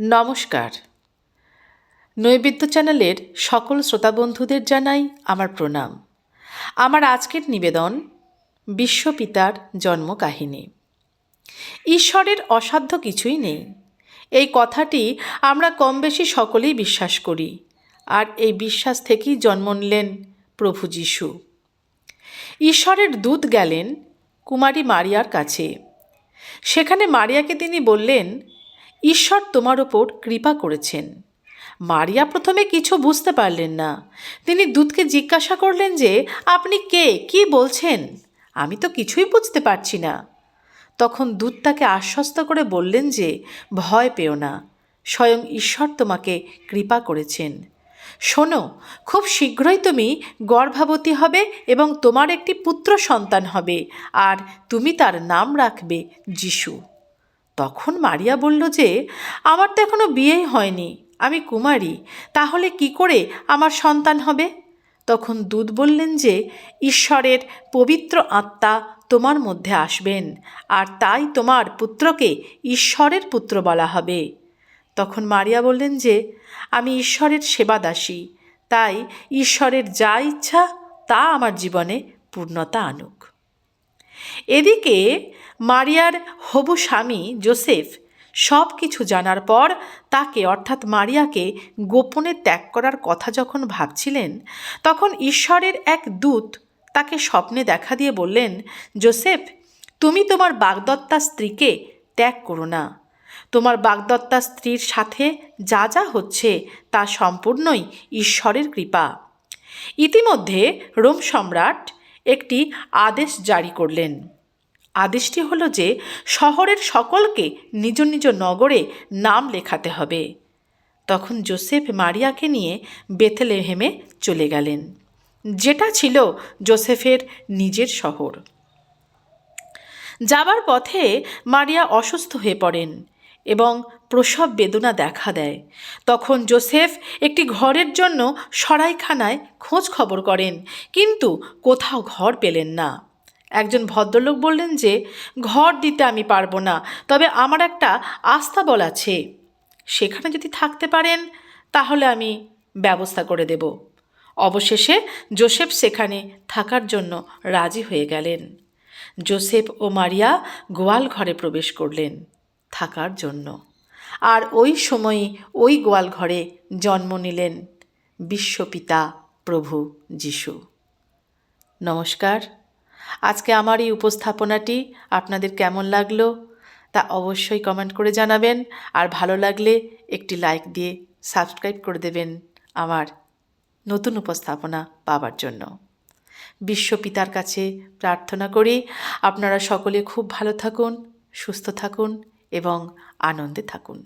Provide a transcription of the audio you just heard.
নমস্কার। নৈবেদ্য চ্যানেলের সকল শ্রোতা বন্ধুদের জানাই আমার প্রণাম। আমার আজকের নিবেদন বিশ্বপিতার জন্ম কাহিনী ঈশ্বরের অসাধ্য কিছুই নেই। এই কথাটি আমরা কম বেশি সকলেই বিশ্বাস করি, আর এই বিশ্বাস থেকেই জন্ম নিলেন প্রভু যিশু। ঈশ্বরের দূত গেলেন কুমারী মারিয়ার কাছে। সেখানে মারিয়াকে তিনি বললেন ঈশ্বর তোমার ওপর কৃপা করেছেন। মারিয়া প্রথমে কিছু বুঝতে পারলেন না। তিনি দূতকে জিজ্ঞাসা করলেন যে, আপনি কে? কি বলছেন? আমি তো কিছুই বুঝতে পারছি না। তখন দূত তাকে আশ্বস্ত করে বললেন যে, ভয় পেও না। স্বয়ং ঈশ্বর তোমাকে কৃপা করেছেন। শোনো, খুব শীঘ্রই তুমি গর্ভাবতী হবে এবং তোমার একটি পুত্র সন্তান হবে, আর তুমি তার নাম রাখবে যিশু। তখন মারিয়া বলল যে, আমার তো এখনও বিয়েই হয়নি, আমি কুমারী, তাহলে কি করে আমার সন্তান হবে? তখন দূত বললেন যে, ঈশ্বরের পবিত্র আত্মা তোমার মধ্যে আসবেন, আর তাই তোমার পুত্রকে ঈশ্বরের পুত্র বলা হবে। তখন মারিয়া বললেন যে, আমি ঈশ্বরের সেবাদাসী, তাই ঈশ্বরের যা ইচ্ছা তা আমার জীবনে পূর্ণতা আনুক। এদিকে মারিয়ার হবু স্বামী জোসেফ সব কিছু জানার পর তাকে, অর্থাৎ মারিয়াকে, গোপনে ত্যাগ করার কথা যখন ভাবছিলেন, তখন ঈশ্বরের এক দূত তাকে স্বপ্নে দেখা দিয়ে বললেন, জোসেফ, তুমি তোমার বাগদত্তা স্ত্রীকে ত্যাগ করো না। তোমার বাগদত্তা স্ত্রীর সাথে যা যা হচ্ছে তা সম্পূর্ণই ঈশ্বরের কৃপা। ইতিমধ্যে রোম সম্রাট একটি আদেশ জারি করলেন। আদেশটি হলো যে শহরের সকলকে নিজ নিজ নগরে নাম লেখাতে হবে। তখন জোসেফ মারিয়াকে নিয়ে বেথলেহেমে চলে গেলেন। যেটা ছিল জোসেফের নিজের শহর। যাবার পথে মারিয়া অসুস্থ হয়ে পড়েন এবং প্রসব বেদনা দেখা দেয়। তখন জোসেফ একটি ঘরের জন্য সরাইখানায় খোঁজ খবর করেন, কিন্তু কোথাও ঘর পেলেন না। একজন ভদ্রলোক বললেন যে, ঘর দিতে আমি পারব না, তবে আমার একটা আস্তাবল আছে। সেখানে যদি থাকতে পারেন, তাহলে আমি ব্যবস্থা করে দেব। অবশেষে জোসেফ সেখানে থাকার জন্য রাজি হয়ে গেলেন। জোসেফ ও মারিয়া গোয়াল ঘরে প্রবেশ করলেন থাকার জন্য। আর ওই সময়ই ওই গোয়াল ঘরে জন্ম নিলেন বিশ্বপিতা প্রভু যিশু। নমস্কার। আজকে আমার এই উপস্থাপনাটি আপনাদের কেমন লাগল তা অবশ্যই কমেন্ট করে জানাবেন। আর ভালো লাগলে একটি লাইক দিয়ে সাবস্ক্রাইব করে দেবেন আমার নতুন উপস্থাপনা পাবার জন্য। বিশ্বপিতার কাছে প্রার্থনা করি, আপনারা সকলে খুব ভালো থাকুন, সুস্থ থাকুন এবং আনন্দে থাকুন।